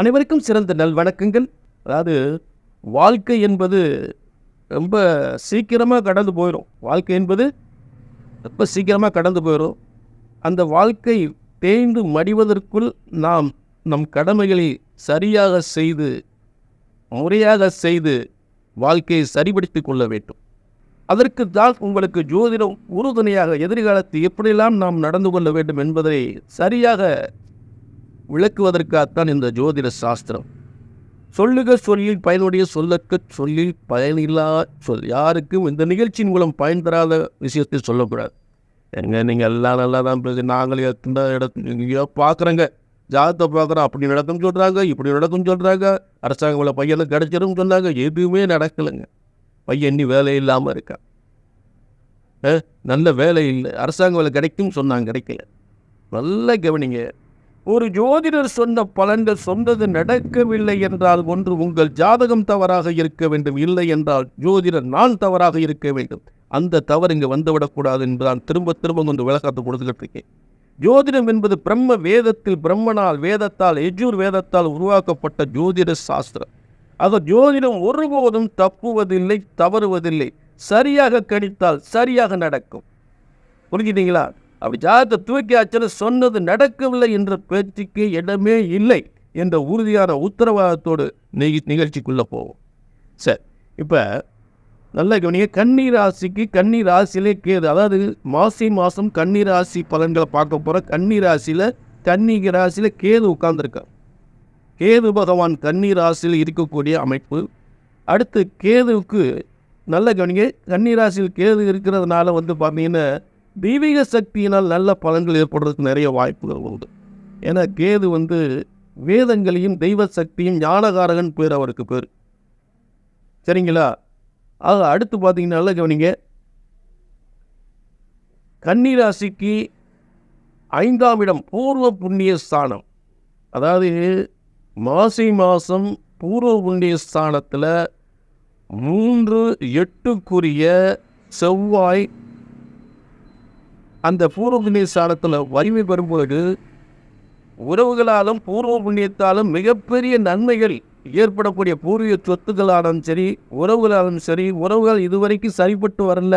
அனைவருக்கும் சிறந்த நல் வணக்கங்கள். அதாவது வாழ்க்கை என்பது ரொம்ப சீக்கிரமாக கடந்து போயிடும் வாழ்க்கை என்பது ரொம்ப சீக்கிரமாக கடந்து போயிடும் அந்த வாழ்க்கை தேய்ந்து மடிவதற்குள் நாம் நம் கடமைகளை சரியாக செய்து முறையாக செய்து வாழ்க்கையை சரிபடுத்தி கொள்ள வேண்டும். அதற்கு தான் உங்களுக்கு ஜோதிடம் உறுதுணையாக எதிர்காலத்தில் எப்படியெல்லாம் நாம் நடந்து கொள்ள வேண்டும் என்பதை சரியாக விளக்குவதற்காகத்தான் இந்த ஜோதிட சாஸ்திரம். சொல்லுக சொல்லில் பயனுடைய சொல்லக்க சொல்லில் பயனில்லா சொல். யாருக்கும் இந்த நிகழ்ச்சியின் மூலம் பயன் தராத விஷயத்தை சொல்லக்கூடாது. எங்க நீங்கள் எல்லாம் நல்லா தான் பேசு நாங்கள் எத்தனை இடத்து எங்கேயோ பார்க்குறேங்க ஜாதத்தை பார்க்குறோம் அப்படி நடக்கும் சொல்கிறாங்க இப்படி நடக்கும் சொல்கிறாங்க அரசாங்க பையனுக்கு கிடச்சிரும் சொன்னாங்க எதுவுமே நடக்கலைங்க. பையன் இன்னி வேலை இல்லாமல் இருக்கான் நல்ல வேலை இல்லை அரசாங்க வேலை கிடைக்கும் சொன்னாங்க கிடைக்கல. நல்லா கவனிங்க. ஒரு ஜோதிடர் சொன்ன பலன்கள் சொன்னது நடக்கவில்லை என்றால் ஒன்று உங்கள் ஜாதகம் தவறாக இருக்க வேண்டும். இல்லை என்றால் ஜோதிடர் நான் தவறாக இருக்க வேண்டும். அந்த தவறு இங்கே வந்துவிடக்கூடாது என்பதான் திரும்ப திரும்ப கொண்டு விளக்கத்தை கொடுத்துக்கிட்டு இருக்கேன் ஜோதிடம் என்பது பிரம்ம வேதத்தில் பிரம்மனால் வேதத்தால் எஜூர் வேதத்தால் உருவாக்கப்பட்ட ஜோதிட சாஸ்திரம். ஆக ஜோதிடம் ஒருபோதும் தப்புவதில்லை தவறுவதில்லை. சரியாக கணித்தால் சரியாக நடக்கும். புரிஞ்சுட்டீங்களா அப்படி ஜாதகத்தை தூக்கியாச்சுன்னு சொன்னது நடக்கவில்லை என்ற பேச்சுக்கு இடமே இல்லை என்ற உறுதியான உத்தரவாதத்தோடு நிக நிகழ்ச்சிக்குள்ளே போவோம். சரி இப்போ நல்ல கவனிங்க. கன்னி ராசிக்கு கன்னி ராசியிலே கேது அதாவது மாசி மாதம் கன்னி ராசி பலன்களை பார்க்க போகிற கன்னி ராசியில் கன்னிக ராசியில் கேது உட்கார்ந்துருக்கார். கேது பகவான் கன்னி ராசியில் இருக்கக்கூடிய அமைப்பு. அடுத்து கேதுவுக்கு நல்ல கவனிங்க கன்னி ராசியில் கேது இருக்கிறதுனால வந்து பார்த்தீங்கன்னா தெய்வீக சக்தியினால் நல்ல பலன்கள் ஏற்படுறதுக்கு நிறைய வாய்ப்புகள் உண்டு. ஏன்னா கேது வந்து வேதங்களையும் தெய்வ சக்தியும் ஞானகாரகன் பேர் அவருக்கு பேர். சரிங்களா? ஆக அடுத்து பார்த்தீங்கன்னா கவனிங்க. கன்னிராசிக்கு ஐந்தாம் இடம் பூர்வ புண்ணிய ஸ்தானம். அதாவது மாசி மாதம் பூர்வ புண்ணிய ஸ்தானத்தில் மூன்று எட்டுக்குரிய செவ்வாய் அந்த பூர்வ புண்ணிய ஸ்தானத்தில் வலிமை பெறும்போது உறவுகளாலும் பூர்வ புண்ணியத்தாலும் மிகப்பெரிய நன்மைகள் ஏற்படக்கூடிய பூர்வீக சொத்துக்களாலும் சரி உறவுகளாலும் சரி உறவுகள் இதுவரைக்கும் சரிப்பட்டு வரல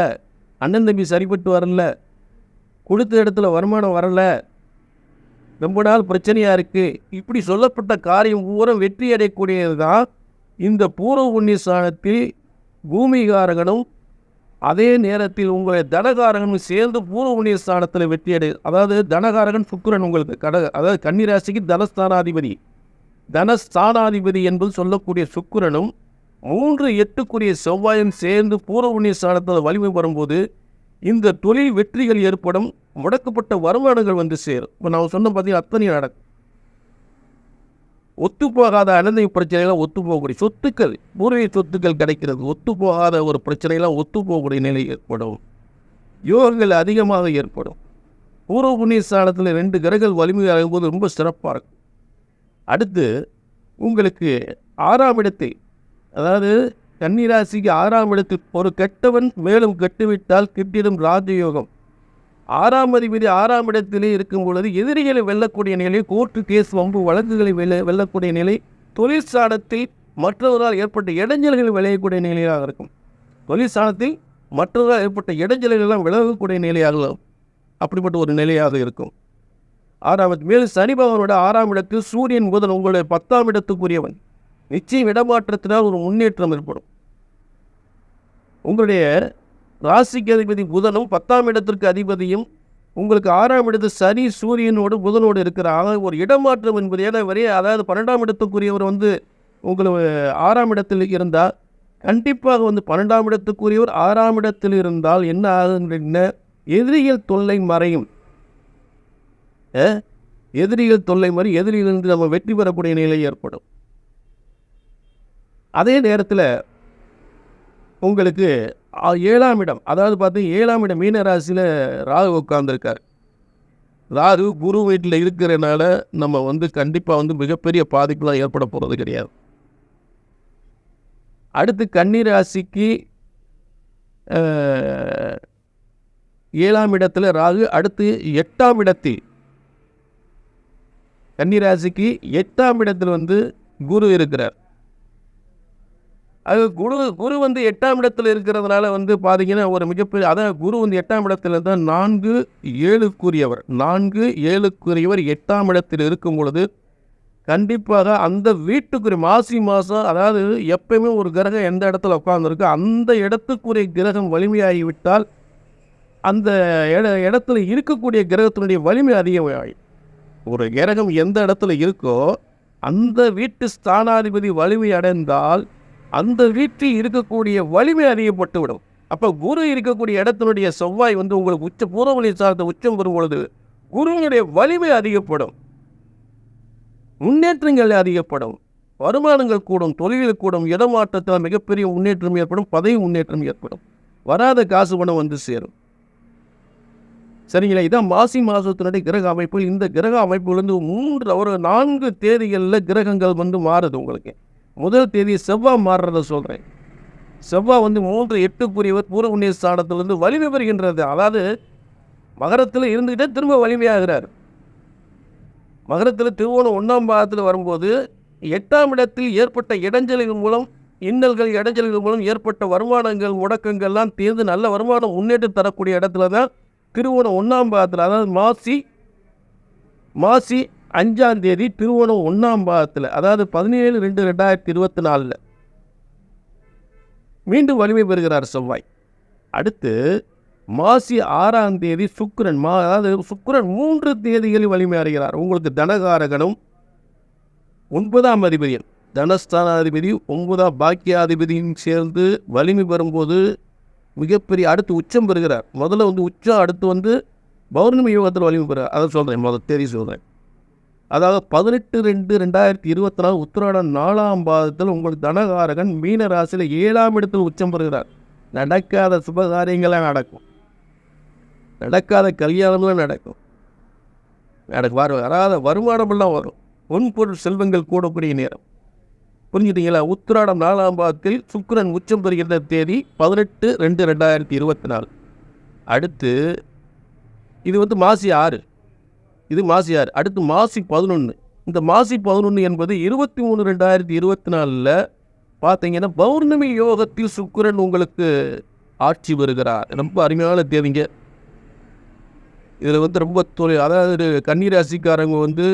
அண்ணன் தம்பி சரிப்பட்டு வரல கொடுத்த இடத்துல வருமானம் வரல ரொம்ப நாள் பிரச்சனையாக இருக்குது இப்படி சொல்லப்பட்ட காரியம் பூரா வெற்றி அடையக்கூடியது தான் இந்த பூர்வ புண்ணிய ஸ்தானத்தில் பூமிகாரகனும் அதே நேரத்தில் உங்களுடைய தனகாரகனும் சேர்ந்து பூர்வ புண்ணிய ஸ்தானத்தில் வெற்றி அடை அதாவது தனகாரகன் சுக்கரன் உங்களுக்கு கட அதாவது கன்னிராசிக்கு தனஸ்தானாதிபதி. தனஸ்தானாதிபதி என்பது சொல்லக்கூடிய சுக்கரனும் மூன்று எட்டுக்குரிய செவ்வாயும் சேர்ந்து பூர்வ புண்ணிய ஸ்தானத்தில் வலிமை வரும்போது இந்த தொழில் வெற்றிகள் ஏற்படும் முடக்கப்பட்ட வருமானங்கள் வந்து சேரும். இப்போ நான் சொன்ன பார்த்தீங்கன்னா அத்தனை நடக்கும். ஒத்துப்போகாத அனந்தை பிரச்சனைகள்லாம் ஒத்து போகக்கூடிய சொத்துக்கள் பூர்வீக சொத்துக்கள் கிடைக்கிறது. ஒத்து போகாத ஒரு பிரச்சனைலாம் ஒத்து போகக்கூடிய நிலை ஏற்படும். யோகங்கள் அதிகமாக ஏற்படும். பூர்வ புண்ணிய ஸ்தானத்தில் ரெண்டு கிரகங்கள் வலிமையாகும் போது ரொம்ப சிறப்பாக இருக்கும். அடுத்து உங்களுக்கு ஆறாம் இடத்தை அதாவது கன்னிராசிக்கு ஆறாம் இடத்தில் ஒரு கெட்டவன் மேலும் கெட்டுவிட்டால் கிட்டிடும் ராஜயோகம். ஆறாம் அதிபதி ஆறாம் இடத்திலே இருக்கும் பொழுது எதிரிகளை வெல்லக்கூடிய நிலை கோர்ட்டு கேஸ் வம்பு வழக்குகளை வெல்ல வெல்லக்கூடிய நிலை தொழிற்சாலத்தில் மற்றவரால் ஏற்பட்ட இடைஞ்சல்கள் விளையக்கூடிய நிலையாக இருக்கும். தொழிற்சாலத்தில் மற்றவரால் ஏற்பட்ட இடைஞ்சல்கள் எல்லாம் விலகக்கூடிய நிலையாக அப்படிப்பட்ட ஒரு நிலையாக இருக்கும். ஆறாம் மேலும் சனி பகவானோட ஆறாம் இடத்தில் சூரியன் புதன் உங்களுடைய பத்தாம் இடத்துக்குரியவன். நிச்சயம் இடமாற்றத்தினால் ஒரு முன்னேற்றம் ஏற்படும். உங்களுடைய ராசிக்கு அதிபதி புதனும் பத்தாம் இடத்திற்கு அதிபதியும் உங்களுக்கு ஆறாம் இடத்து சனி சூரியனோடு புதனோடு இருக்கிறாங்க ஆக ஒரு இடமாற்றம் என்பது. ஏன்னா வரைய அதாவது பன்னெண்டாம் இடத்துக்குரியவர் வந்து உங்களுக்கு ஆறாம் இடத்தில் இருந்தால் கண்டிப்பாக வந்து பன்னெண்டாம் இடத்துக்குரியவர் ஆறாம் இடத்தில் இருந்தால் என்ன ஆகுதுன்னு எதிரிகள் தொல்லை மறையும். எதிரிகள் தொல்லை மாதிரி எதிரியிலிருந்து நம்ம வெற்றி பெறக்கூடிய நிலை ஏற்படும். அதே நேரத்தில் உங்களுக்கு ஏழாம் இடம். அதாவது பார்த்தீங்கன்னா ஏழாம் இடம் மீன ராசியில் ராகு உட்கார்ந்துருக்கார். ராகு குரு வீட்டில் இருக்கிறனால நம்ம வந்து கண்டிப்பாக வந்து மிகப்பெரிய பாதிப்புலாம் ஏற்பட போகிறது கிடையாது. அடுத்து கன்னிராசிக்கு ஏழாம் இடத்துல ராகு அடுத்து எட்டாம் இடத்தில் கன்னிராசிக்கு எட்டாம் இடத்தில் வந்து குரு இருக்கிறார். அது குரு குரு வந்து எட்டாம் இடத்துல இருக்கிறதுனால வந்து பார்த்தீங்கன்னா ஒரு மிகப்பெரிய அதான் குரு வந்து எட்டாம் இடத்துல தான் நான்கு ஏழுக்குரியவர் நான்கு ஏழுக்குரியவர் எட்டாம் இடத்தில் இருக்கும் பொழுது கண்டிப்பாக அந்த வீட்டுக்குரிய மாசி மாதம் அதாவது எப்பயுமே ஒரு கிரகம் எந்த இடத்துல உட்காந்துருக்கோ அந்த இடத்துக்குரிய கிரகம் வலிமையாகிவிட்டால் அந்த இட இடத்துல இருக்கக்கூடிய கிரகத்தினுடைய வலிமை அதிகமாகி ஒரு கிரகம் எந்த இடத்துல இருக்கோ அந்த வீட்டு ஸ்தானாதிபதி வலிமை அடைந்தால் அந்த வீட்டில் இருக்கக்கூடிய வலிமை அறியப்பட்டுவிடும் அப்போ குரு இருக்கக்கூடிய இடத்தினுடைய செவ்வாய் வந்து உங்களுக்கு உச்ச பூர்வமொழி சார்ந்த உச்சம் வரும் பொழுது குருவினுடைய வலிமை அதிகப்படும். முன்னேற்றங்கள் அதிகப்படும். வருமானங்கள் கூடும் தொழில்கள் கூடும் இடமாற்றத்தால் மிகப்பெரிய முன்னேற்றம் ஏற்படும் பதவி முன்னேற்றம் ஏற்படும். வராத காசு பணம் வந்து சேரும். சரிங்களா? இதான் மாசி மாதத்தினுடைய கிரக அமைப்பு. இந்த கிரக அமைப்புலேருந்து மூன்று ஒரு நான்கு தேதிகளில் கிரகங்கள் வந்து மாறுது உங்களுக்கு. முதல் தேதி செவ்வாய் மாறுறத சொல்கிறேன் செவ்வாய் வந்து மூன்று எட்டுக்குரியவர் பூர்வ புண்ணிய ஸ்தானத்திலிருந்து வலிமை பெறுகின்றது. அதாவது மகரத்தில் இருந்துக்கிட்டே திரும்ப வலிமையாகிறார். மகரத்தில் திருவோணம் ஒன்றாம் பாகத்தில் வரும்போது எட்டாம் இடத்தில் ஏற்பட்ட இடைஞ்சல்கள் மூலம் இன்னல்கள் இடைஞ்சல்கள் மூலம் ஏற்பட்ட வருமானங்கள் முடக்கங்கள்லாம் தீர்ந்து நல்ல வருமானம் முன்னேற்றம் தரக்கூடிய இடத்துல தான் திருவோணம் ஒன்றாம் பாகத்தில் அதாவது மாசி மாசி அஞ்சாம் தேதி திருவோணம் ஒன்றாம் பாகத்தில் அதாவது பதினேழு ரெண்டு ரெண்டாயிரத்தி இருபத்தி நாலில். மீண்டும் வலிமை பெறுகிறார் செவ்வாய். அடுத்து மாசி ஆறாம் தேதி சுக்கரன் மா அதாவது சுக்கரன் மூன்று தேதிகளில் வலிமை அடைகிறார். உங்களுக்கு தனகாரகனும் ஒன்பதாம் அதிபதியும் தனஸ்தானாதிபதி ஒன்பதாம் பாக்கியாதிபதியும் சேர்ந்து வலிமை பெறும்போது மிகப்பெரிய அடுத்து உச்சம் பெறுகிறார். முதல்ல வந்து உச்சம் அடுத்து வந்து பௌர்ணமி யோகத்தில் வலிமை பெறுகிறார். அதை சொல்கிறேன் முதல் தேதி சொல்கிறேன் அதாவது பதினெட்டு ரெண்டு ரெண்டாயிரத்தி இருபத்தி நாலு உத்திராடம் நாலாம் பாதத்தில் உங்கள் தனகாரகன் மீன ராசியில் ஏழாம் இடத்தில் உச்சம் பெறுகிறார். நடக்காத சுபகாரியங்களாக நடக்கும். நடக்காத கல்யாணம்லாம் நடக்கும். எனக்கு வர வராத வருமானமெல்லாம் வரும். பொன்பொருள் செல்வங்கள் கூடக்கூடிய நேரம். புரிஞ்சுட்டீங்களா? உத்திராடம் நாலாம் பாதத்தில் சுக்கிரன் உச்சம் பெறுகின்ற தேதி பதினெட்டு ரெண்டு ரெண்டாயிரத்தி இருபத்தி நாலு அடுத்து இது வந்து மாசி ஆறு. இது மாசி ஆறு அடுத்து மாசி பதினொன்று இந்த மாசி பதினொன்று என்பது இருபத்தி மூணு ரெண்டாயிரத்தி இருபத்தி நாலில் பார்த்தீங்கன்னா பௌர்ணமி யோகத்தில் சுக்கிரன் உங்களுக்கு ஆட்சி வருகிறார். ரொம்ப அருமையான தேதிங்க இதில் வந்து ரொம்ப தொழில் அதாவது கன்னிராசிக்காரங்க வந்து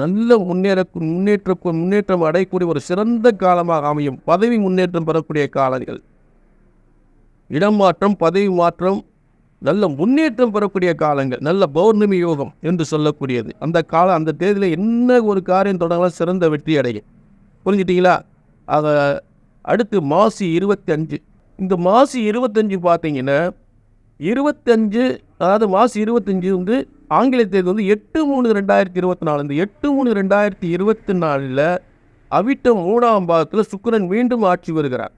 நல்ல முன்னேற முன்னேற்ற முன்னேற்றம் அடையக்கூடிய ஒரு சிறந்த காலமாக அமையும். பதவி முன்னேற்றம் பெறக்கூடிய காலங்கள். இடம் மாற்றம் பதவி மாற்றம் நல்ல முன்னேற்றம் பெறக்கூடிய காலங்கள் நல்ல பௌர்ணமி யோகம் என்று சொல்லக்கூடியது. அந்த காலம் அந்த தேதியில் என்ன ஒரு காரியம் தொடங்கலாம்? சிறந்த வெற்றி அடையும் புரிஞ்சிட்டிங்களா? அதை அடுத்து மாசி இருபத்தி அஞ்சு இந்த மாசி இருபத்தஞ்சு பார்த்தீங்கன்னா இருபத்தஞ்சு அதாவது மாசி இருபத்தஞ்சு வந்து ஆங்கில தேதி வந்து எட்டு மூணு ரெண்டாயிரத்தி இருபத்தி நாலு. இந்த எட்டு மூணு ரெண்டாயிரத்தி இருபத்தி நாலில் அவிட்டம் மூணாம் பாகத்தில் சுக்கரன் மீண்டும் ஆட்சி வருகிறார்.